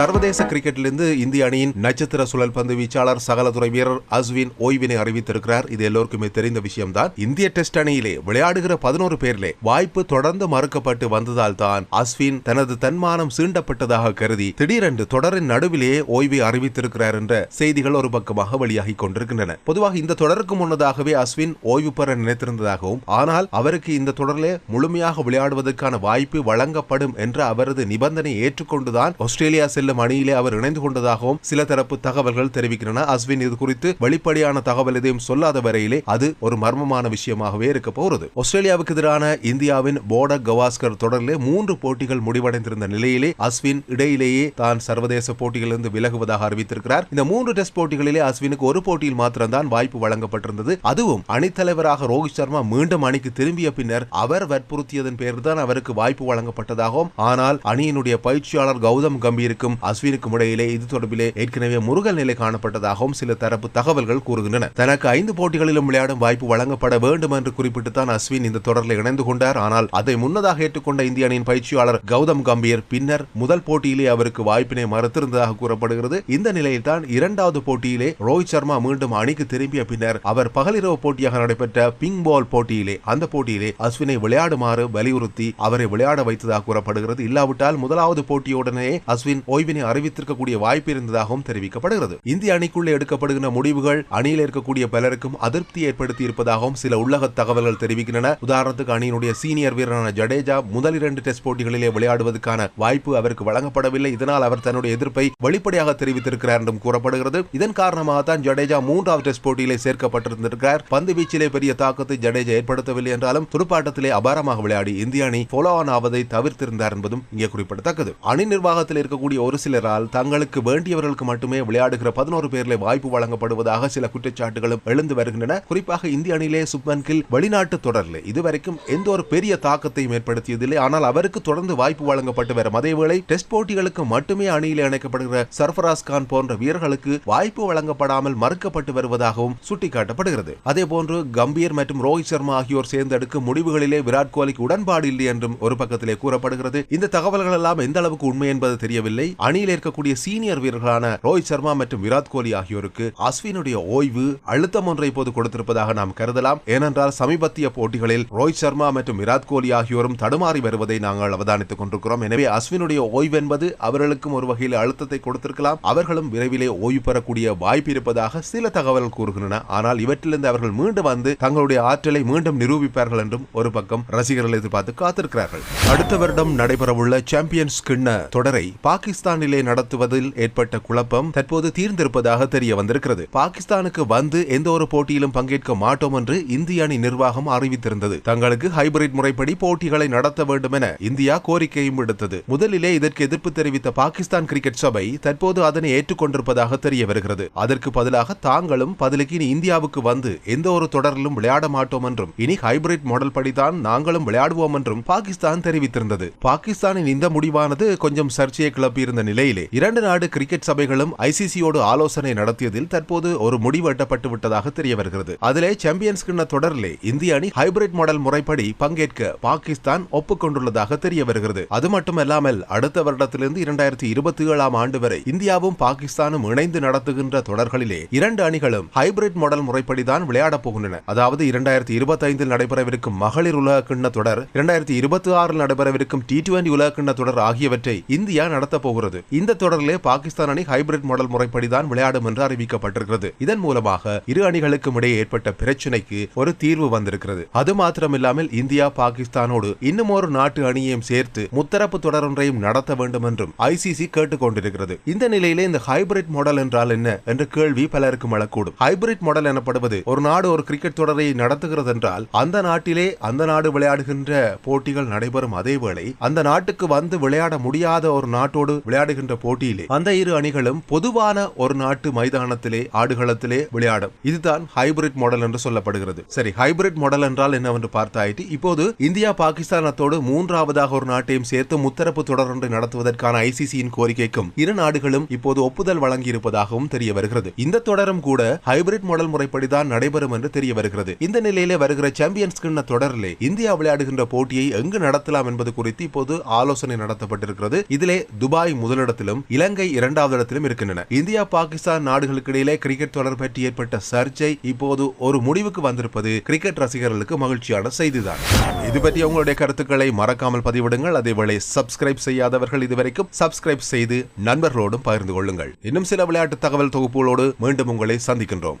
சர்வதேச கிரிக்கெட்டிலிருந்து இந்திய அணியின் நட்சத்திர சுழல் பந்து வீச்சாளர் சகலதுறை வீரர் அஸ்வின் ஓய்வினை அறிவித்திருக்கிறார். இது எல்லோருக்குமே தெரிந்த விஷயம்தான். இந்திய டெஸ்ட் அணியிலே விளையாடுகிற பதினோரு பேரிலே வாய்ப்பு தொடர்ந்து மறுக்கப்பட்டு வந்ததால் தான் அஸ்வின் தனது தன்மானம் சீண்டப்பட்டதாக கருதி திடீரென்று தொடரின் நடுவிலேயே ஓய்வை அறிவித்திருக்கிறார் என்ற செய்திகள் ஒரு பக்கமாக வெளியாகி கொண்டிருக்கின்றன. பொதுவாக இந்த தொடருக்கு முன்னதாகவே அஸ்வின் ஓய்வு பெற நினைத்திருந்ததாகவும் ஆனால் அவருக்கு இந்த தொடரிலே முழுமையாக விளையாடுவதற்கான வாய்ப்பு வழங்கப்படும் என்ற அவரது நிபந்தனை ஏற்றுக்கொண்டுதான் ஆஸ்திரேலியா செல்லும் செல்லும் அணியிலே அவர் இணைந்து கொண்டதாகவும் சில தரப்பு தகவல்கள் தெரிவிக்கின்றன. அஸ்வின் இது குறித்து வெளிப்படையான தகவல் எதையும் சொல்லாத வரையிலே அது ஒரு மர்மமான விஷயமாகவே இருக்க போகிறது. ஆஸ்திரேலியாவுக்கு எதிரான இந்தியாவின் போடக் கவாஸ்கர் தொடரிலே மூன்று போட்டிகள் முடிவடைந்திருந்த நிலையிலே அஸ்வின் இடையிலேயே தான் சர்வதேச போட்டிகளிலிருந்து விலகுவதாக அறிவித்திருக்கிறார். இந்த மூன்று டெஸ்ட் போட்டிகளிலே அஸ்வினுக்கு ஒரு போட்டியில் மாத்திரம்தான் வாய்ப்பு வழங்கப்பட்டிருந்தது. அதுவும் அணித்தலைவராக ரோஹித் சர்மா மீண்டும் அணிக்கு திரும்பிய பின்னர் அவர் வற்புறுத்தியதன் பேரில்தான் அவருக்கு வாய்ப்பு வழங்கப்பட்டதாகவும் ஆனால் அணியினுடைய பயிற்சியாளர் கௌதம் கம்பீருக்கும் அஸ்வினுக்கும் இடையிலே இது தொடர்பிலே ஏற்கனவே முருகல் நிலை காணப்பட்டதாகவும் சில தரப்பு தகவல்கள் கூறுகின்றன. தனக்கு ஐந்து போட்டிகளிலும் விளையாடும் வாய்ப்பு வழங்கப்பட வேண்டும் என்று குறிப்பிட்டு தான் அஸ்வின் இந்த தொடரில் இணைந்து கொண்டார். ஆனால் அதை முன்னதாக ஏற்றுக்கொண்ட இந்திய அணியின் பயிற்சியாளர் கௌதம் கம்பீர் பின்னர் முதல் போட்டியிலே அவருக்கு வாய்ப்பினை மறுத்திருந்ததாக கூறப்படுகிறது. இந்த நிலையில் தான் இரண்டாவது போட்டியிலே ரோஹித் சர்மா மீண்டும் அணிக்கு திரும்பிய பின்னர் அவர் பகலிரவு போட்டியாக நடைபெற்ற பிங் பால் போட்டியிலே அந்த போட்டியிலே அஸ்வினை விளையாடுமாறு வலியுறுத்தி அவரை விளையாட வைத்ததாக கூறப்படுகிறது. இல்லாவிட்டால் முதலாவது போட்டியுடனே அஸ்வின் ஓய்வினை அறிவித்திருக்கக்கூடிய வாய்ப்பு இருந்ததாகவும் தெரிவிக்கப்படுகிறது. இந்திய அணிக்குள்ளே எடுக்கப்படுகின்ற முடிவுகள் அணியில் இருக்கக்கூடிய பலருக்கும் அதிருப்தி ஏற்படுத்தி இருப்பதாகவும் சில உள்ளக தகவல்கள் தெரிவிக்கின்றன. உதாரணத்துக்கு அணியினுடைய சீனியர் வீரரான ஜடேஜா முதல் இரண்டு டெஸ்ட் போட்டிகளிலே விளையாடுவதற்கான வாய்ப்பு அவருக்கு வழங்கப்படவில்லை. இதனால் அவர் தன்னுடைய எதிர்ப்பை வெளிப்படையாக தெரிவித்திருக்கிறார் என்றும் கூறப்படுகிறது. இதன் காரணமாக தான் ஜடேஜா மூன்றாவது டெஸ்ட் போட்டியிலே சேர்க்கப்பட்டிருந்திருக்கிறார். பந்து வீச்சிலே பெரிய தாக்கத்தை ஜடேஜா ஏற்படுத்தவில்லை என்றாலும் துடுப்பாட்டத்திலே அபாரமாக விளையாடி இந்திய அணி ஃபாலோ ஆன் ஆவதை தவிர்த்திருந்தார் என்பதும் இங்கே குறிப்பிடத்தக்கது. அணி நிர்வாகத்தில் இருக்கக்கூடிய ஒரு சிலரால் தங்களுக்கு வேண்டியவர்களுக்கு மட்டுமே விளையாடுகிற பதினோரு பேரில் வாய்ப்பு வழங்கப்படுவதாக சில குற்றச்சாட்டுகளும் எழுந்து வருகின்றன. குறிப்பாக இந்திய அணியிலே சுப்மன் கில் வெளிநாட்டு தொடரில். இதுவரைக்கும் எந்த ஒரு பெரிய தாக்கத்தையும் ஏற்படுத்தியதில்லை. ஆனால் அவருக்கு தொடர்ந்து வாய்ப்பு வழங்கப்பட்டு வரும். அதேவேளை டெஸ்ட் போட்டிகளுக்கு மட்டுமே அணியிலே இணைக்கப்படுகிற சர்ஃபராஸ் கான் போன்ற வீரர்களுக்கு வாய்ப்பு வழங்கப்படாமல் மறுக்கப்பட்டு வருவதாகவும் சுட்டிக்காட்டப்படுகிறது. அதே போன்று கம்பீர் மற்றும் ரோஹித் சர்மா ஆகியோர் சேர்ந்தெடுக்கும் முடிவுகளிலே விராட் கோலிக்கு உடன்பாடு இல்லை என்றும் ஒரு பக்கத்திலே கூறப்படுகிறது. இந்த தகவல்கள் எல்லாம் எந்த அளவுக்கு உண்மை என்பது தெரியவில்லை. அணியில் இருக்கக்கூடிய சீனியர் வீரர்களான ரோஹித் சர்மா மற்றும் விராட் கோலி ஆகியோருக்கு அஸ்வினுடைய ஓய்வு அழுத்தம் ஒன்றை இப்போது கொடுத்திருப்பதாக நாம் கருதலாம். ஏனென்றால் சமீபத்திய போட்டிகளில் ரோஹித் சர்மா மற்றும் விராட் கோலி ஆகியோரும் தடுமாறி வருவதை நாங்கள் அவதானித்துக் கொண்டிருக்கிறோம். எனவே அஸ்வினுடைய ஓய்வு என்பது அவர்களுக்கும் ஒரு வகையில் அழுத்தத்தை கொடுத்திருக்கலாம். அவர்களும் விரைவிலே ஓய்வு பெறக்கூடிய வாய்ப்பு இருப்பதாக சில தகவல்கள் கூறுகின்றன. ஆனால் இவற்றிலிருந்து அவர்கள் மீண்டும் வந்து தங்களுடைய ஆற்றலை மீண்டும் நிரூபிப்பார்கள் என்றும் ஒரு பக்கம் ரசிகர்கள் எதிர்பார்த்து காத்திருக்கிறார்கள். அடுத்த வருடம் நடைபெறவுள்ள சாம்பியன்ஸ் கிண்ண தொடரை பாகிஸ்தான் பாகிஸ்தானிலே நடத்துவதில் ஏற்பட்ட குழப்பம் தற்போது தீர்ந்திருப்பதாக தெரிய வந்திருக்கிறது. பாகிஸ்தானுக்கு வந்து எந்த ஒரு போட்டியிலும் பங்கேற்க மாட்டோம் என்று இந்திய அணி நிர்வாகம் அறிவித்திருந்தது. தங்களுக்கு ஹைபிரிட் முறைப்படி போட்டிகளை நடத்த வேண்டும் என இந்தியா கோரிக்கையும் விடுத்தது. முதலிலே இதற்கு எதிர்ப்பு தெரிவித்த பாகிஸ்தான் கிரிக்கெட் சபை தற்போது அதனை ஏற்றுக்கொண்டிருப்பதாக தெரிய வருகிறது. அதற்கு பதிலாக தாங்களும் பதிலுக்கு இனி இந்தியாவுக்கு வந்து எந்த ஒரு தொடரிலும் விளையாட மாட்டோம் என்றும் இனி ஹைபிரிட் மாடல் படிதான் நாங்களும் விளையாடுவோம் என்றும் பாகிஸ்தான் தெரிவித்திருந்தது. பாகிஸ்தானின் இந்த முடிவானது கொஞ்சம் சர்ச்சையை கிளப்பியிருந்த நிலையிலே இரண்டு நாடு கிரிக்கெட் சபைகளும் ஐசிசியோடு ஆலோசனை நடத்தியதில் தற்போது ஒரு முடிவு எட்டப்பட்டு விட்டதாக தெரிய வருகிறது. அதிலே சாம்பியன்ஸ் கிண்ண தொடரிலே இந்திய அணி ஹைபிரிட் மாடல் முறைப்படி பங்கேற்க பாகிஸ்தான் ஒப்புக்கொண்டுள்ளதாக தெரிய வருகிறது. அது மட்டுமல்லாமல் அடுத்த வருடத்திலிருந்து இரண்டாயிரத்தி இருபத்தி ஏழாம் ஆண்டு வரை இந்தியாவும் பாகிஸ்தானும் இணைந்து நடத்துகின்ற தொடர்களிலே இரண்டு அணிகளும் ஹைபிரிட் மாடல் முறைப்படிதான் விளையாடப் போகின்றன. அதாவது இரண்டாயிரத்தி இருபத்தி ஐந்தில் நடைபெறவிருக்கும் மகளிர் உலக கிண்ண தொடர் இரண்டாயிரத்தி இருபத்தி ஆறில் நடைபெறவிருக்கும் டி டுவெண்டி உலக கிண்ண தொடர் ஆகியவற்றை இந்தியா நடத்தப் போகிறது. இந்த தொடரிலே பாகிஸ்தான் அணி ஹைபிரிட் மாடல் முறைப்படிதான் விளையாடும் என்று அறிவிக்கப்பட்டிருக்கிறது. இதன் மூலமாக இரு அணிகளுக்கும் இடையே ஏற்பட்ட பிரச்சினைக்கு ஒரு தீர்வு வந்திருக்கிறது. அது மாத்திரமில்லாமல் இந்தியா பாகிஸ்தானோடு இன்னும் ஒரு நாட்டு அணியையும் சேர்த்து முத்தரப்பு தொடர் ஒன்றையும் நடத்த வேண்டும் என்றும் ஐசிசி கேட்டுக்கொண்டிருக்கிறது இந்த நிலையிலே இந்த ஹைபிரிட் மாடல் என்றால் என்ன என்ற கேள்வி பலருக்கும் எழக்கூடும் ஹைபிரிட் மாடல் எனப்படுவது ஒரு நாடு ஒரு கிரிக்கெட் தொடரை நடத்துகிறது என்றால் அந்த நாட்டிலே அந்த நாடு விளையாடுகின்ற போட்டிகள் நடைபெறும். அதேவேளை அந்த நாட்டுக்கு வந்து விளையாட முடியாத ஒரு நாட்டோடு விளையாட விளையாடுகின்ற போட்டியிலே அந்த இரு அணிகளும் பொதுவான ஒரு நாட்டு மைதானத்திலே ஆடுகளத்திலே விளையாடும். இதுதான் ஹைபிரிட் மாடல் என்று சொல்லப்படுகிறது. சரி ஹைபிரிட் மாடல் என்றால் என்னவென்று பார்த்தாயிட்டு இப்போது இந்தியா பாகிஸ்தானத்தோடு மூன்றாவதாக ஒரு நாட்டையும் சேர்த்து முத்தரப்பு தொடர் ஒன்றை நடத்துவதற்கான ஐசிசியின் கோரிக்கைக்கும் இரு நாடுகளும் இப்போது ஒப்புதல் வழங்கியிருப்பதாகவும் தெரிய வருகிறது. இந்த தொடரும் கூட ஹைபிரிட் மாடல் முறைப்படிதான் நடைபெறும் என்று தெரிய வருகிறது. இந்த நிலையிலே வருகிற சாம்பியன்ஸ் கிண்ண தொடரிலே இந்தியா விளையாடுகின்ற போட்டியை எங்கு நடத்தலாம் என்பது குறித்து இப்போது ஆலோசனை நடத்தப்பட்டிருக்கிறது. இதிலே துபாய் முதலிடத்திலும் இலங்கை இரண்டாவது இடத்திலும் இருக்கின்றன. இந்தியா பாகிஸ்தான் நாடுகளுக்கு இடையிலே கிரிக்கெட் தொடர் பற்றி ஏற்பட்ட சர்ச்சை இப்போது ஒரு முடிவுக்கு வந்திருப்பது கிரிக்கெட் ரசிகர்களுக்கு மகிழ்ச்சியான செய்திதான். இது பற்றி உங்களுடைய கருத்துக்களை மறக்காமல் பதிவிடுங்கள். அதேவேளை சப்ஸ்கிரைப் செய்யாதவர்கள் இதுவரைக்கும் சப்ஸ்கிரைப் செய்து நண்பர்களோடும் பகிர்ந்து கொள்ளுங்கள். இன்னும் சில விளையாட்டு தகவல் தொகுப்புகளோடு மீண்டும் உங்களை சந்திக்கின்றோம்.